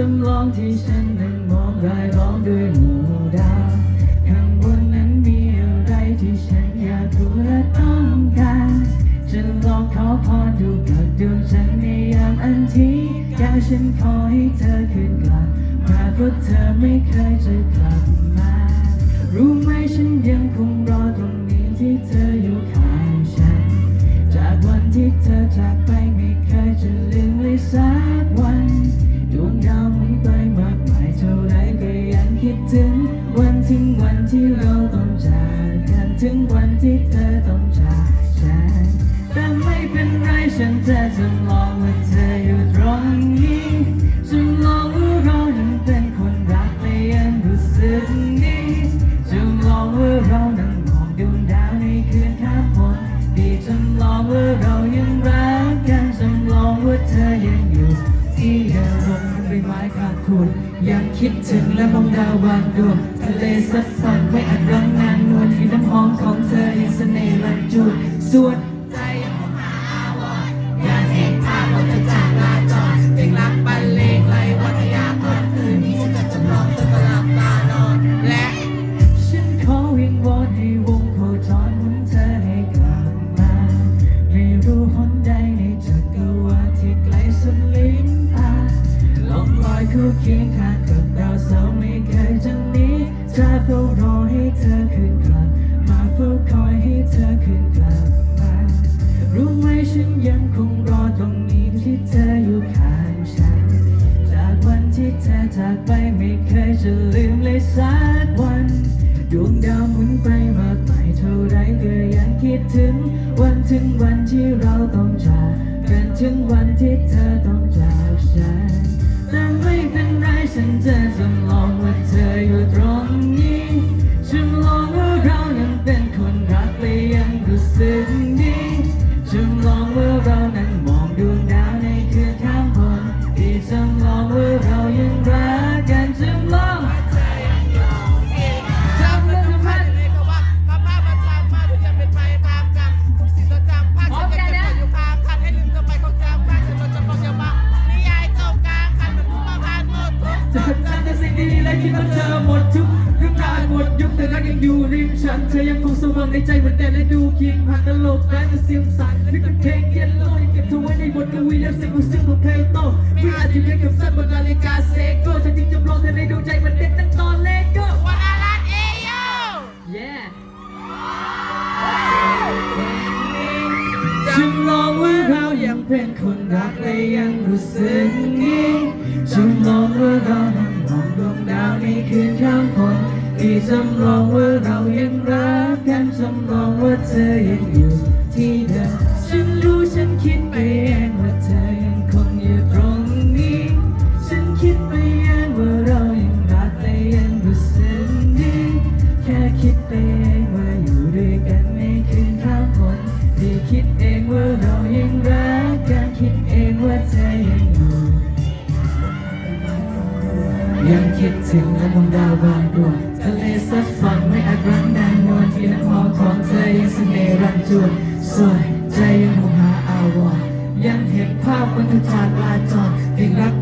จำลองที่ฉันนั้นมองรายล้อมด้วยหมู่ดาวข้างบนนั้นมีอะไรที่ฉันอยากรู้และต้องการจะลองขอพรดูกับดวงจันในยามอันที่ยากฉันขอให้เธอคืนกลับมาเพราะเธอไม่เคยจะกลับมา รู้ไหมฉันยังคง ที่เราต้องจากกันถึงวันที่เธอต้องจากฉันแต่ไม่เป็นไรฉันจะจำ ม้ขาดขุนยังคิดถึงและมองดาววางดวงทะเลสัดสันไม่อาจรังนานนวลที่น้ำหอมของเธอยังเสน่ห์รันจูดส่วน คียงข้างกับดาวเสาร์ไม่เคยจะหนีจะเฝ้ารอให้เธอคืนกลับ มาเฝ้าคอยให้เธอคืนกลับมารู้ไหมฉันยังคงรอตรงนี้ที่เธออยู่ข้างฉัน จากวันที่เธอจากไปไม่เคยจะลืมเลยสักวันดวงดาวหมุนไปมากมายเท่าไรก็ยังคิดถึง วันถึงวันที่เราต้องจากกันถึงวันที่เธอต้องจากฉัน ฉันจะจำลองว่าเธออยู่ตรงนี้ ดทุกจะสิ่งดีๆและคิดว่าเธอหมดทุกเรื่องราวหมดยุคแต่รักยังอยู่ริมฉันเธอยังคงสว่างในใจเหมือนแต่และดูคียงผ่านตลกแม้จะเสียงสั่นนึกเป็นเพลงเย็นลอยเก็บเธอไว้ในบทกวีและเสียงของซึ่งของเพลงโตไม่อาจจะเรียกกับสั้นบนนาฬิกาเซโก้ฉันจึงจำลองเธอในดวงใจเหมือนเด็กตั้งตอนเล็กก็วันอารันเอโย yeah จำลองว่า เป็นคนรักและยังรู้สึกดีจำลองว่าเรานั้นมองดวงดาวในคืนข้ามคนที่จำลองว่าเรายังรักกันจำลองว่าเธอยังอยู่ที่เดิมฉันรู้ฉันคิดไปเอง ยังคิดถึงและดวงดาวบางดวงทะเลซัดฝันไม่อาจรังนานนวลที่น้ำหอมของเธอยังเสน่ห์รันจวนส่วนใจยังคงหาอาวรยังเห็นภาพบนทุกทากลาจรเพลงรัก